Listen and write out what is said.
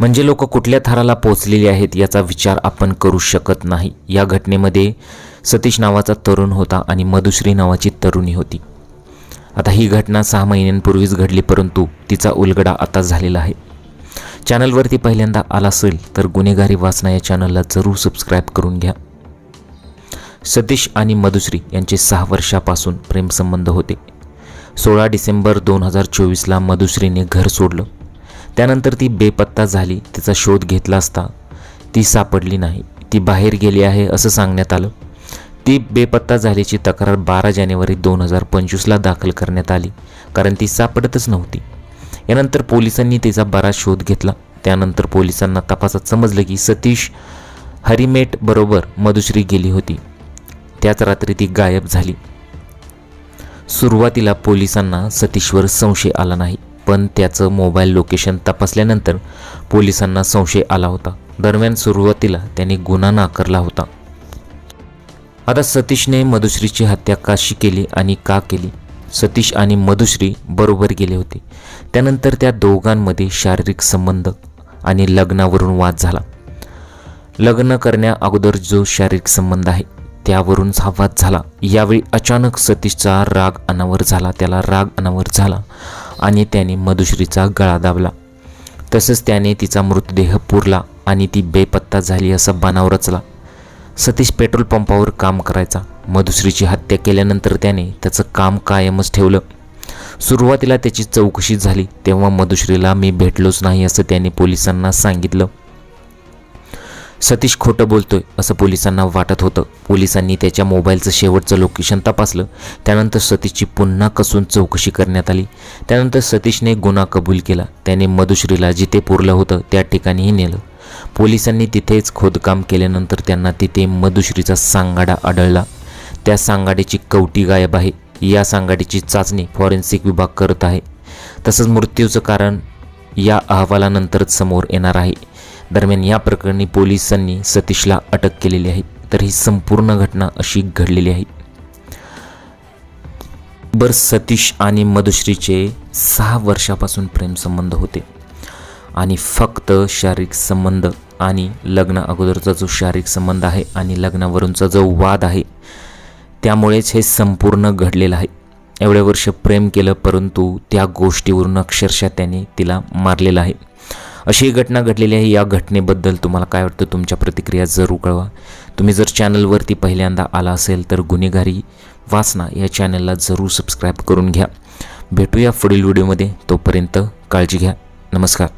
म्हणजे लोक कुठल्या थराला पोचलेली आहेत याचा विचार आपण करू शकत नाही. या घटनेमध्ये सतीश नावाचा तरुण होता आणि मधुश्री नावाची तरुणी होती. आता ही घटना सहा महिन्यांपूर्वीच घडली परंतु तिचा उलगडा आता झालेला आहे. चॅनलवरती पहिल्यांदा आला असेल तर गुन्हेगारी वाचना या चॅनलला जरूर सबस्क्राईब करून घ्या. सतीश आणि मधुश्री यांचे सहा वर्षापासून प्रेमसंबंध होते. सोळा डिसेंबर दोन हजार चोवीसला मधुश्रीने घर सोडलं. त्यानंतर ती बेपत्ता झाली. तिचा शोध घेतला असता ती सापडली नाही. ती बाहेर गेली आहे असं सांगण्यात आलं. ती बेपत्ता झाल्याची तक्रार बारा जानेवारी दोन हजार पंचवीसला दाखल करण्यात आली कारण ती सापडतच नव्हती. यानंतर पोलिसांनी तिचा बराच शोध घेतला. त्यानंतर पोलिसांना तपासात समजलं की सतीश हरिमेट बरोबर मधुश्री गेली होती. त्याच रात्री ती गायब झाली. सुरुवातीला पोलिसांना सतीशवर संशय आला नाही. पण त्याचं मोबाईल लोकेशन तपासल्यानंतर पोलिसांना संशय आला होता. दरम्यान सुरुवातीला त्याने गुन्हा नाकारला होता. आता सतीशने मधुश्रीची हत्या काशी केली आणि का केली? सतीश आणि मधुश्री बरोबर गेले होते. त्यानंतर त्या दोघांमध्ये शारीरिक संबंध आणि लग्नावरून वाद झाला. लग्न करण्या अगोदर जो शारीरिक संबंध आहे त्यावरून हा वाद झाला. यावेळी अचानक सतीशचा राग अनावर झाला. त्याला राग अनावर झाला. आणि त्याने मधुश्रीचा गळा दाबला. तसंच त्याने तिचा मृतदेह पुरला आणि ती बेपत्ता झाली असा बनाव रचला. सतीश पेट्रोल पंपावर काम करायचा. मधुश्रीची हत्या केल्यानंतर त्याने त्याचं काम कायमच ठेवलं. सुरुवातीला त्याची चौकशी झाली तेव्हा मधुश्रीला मी भेटलोच नाही असं त्याने पोलिसांना सांगितलं. सतीश खोटं बोलतोय असं पोलिसांना वाटत होतं. पोलिसांनी त्याच्या मोबाईलचं शेवटचं लोकेशन तपासलं. त्यानंतर सतीशची पुन्हा कसून चौकशी करण्यात आली. त्यानंतर सतीशने गुन्हा कबूल केला. त्याने मधुश्रीला जिथे पुरलं होतं त्या ठिकाणीही नेलं. पोलिसांनी तिथेच खोदकाम केल्यानंतर त्यांना तिथे मधुश्रीचा सांगाडा आढळला. त्या सांगाड्याची कवटी गायब आहे. या सांगाडीची चाचणी फॉरेन्सिक विभाग करत आहे. तसंच मृत्यूचं कारण या अहवालानंतरच समोर येणार आहे. दरम्यान या प्रकरणी पोलिसांनी सतीशला अटक केलेली आहे तर ही संपूर्ण घटना अशी घडलेली आहे. बर सतीश आणि मधुश्रीचे सहा वर्षापासून प्रेमसंबंध होते आणि फक्त शारीरिक संबंध आणि लग्न अगोदरचा जो शारीरिक संबंध आहे आणि लग्नावरूनचा जो वाद आहे त्यामुळेच हे संपूर्ण घडलेलं आहे. एवढे वर्ष प्रेम केलं परंतु त्या गोष्टीवरून अक्षरशः त्याने तिला मारलेलं आहे. अशी घटना घडलेली आहे. या घटनेबद्दल तुम्हाला काय वाटतं? तुमच्या प्रतिक्रिया जरूर कळवा. तुम्ही जर चॅनलवरती पहिल्यांदा आला असेल तर गुन्हेगारी वाचना या चॅनलला जरूर सबस्क्राईब करून घ्या. भेटूया पुढील व्हिडिओमध्ये. तोपर्यंत काळजी घ्या. नमस्कार.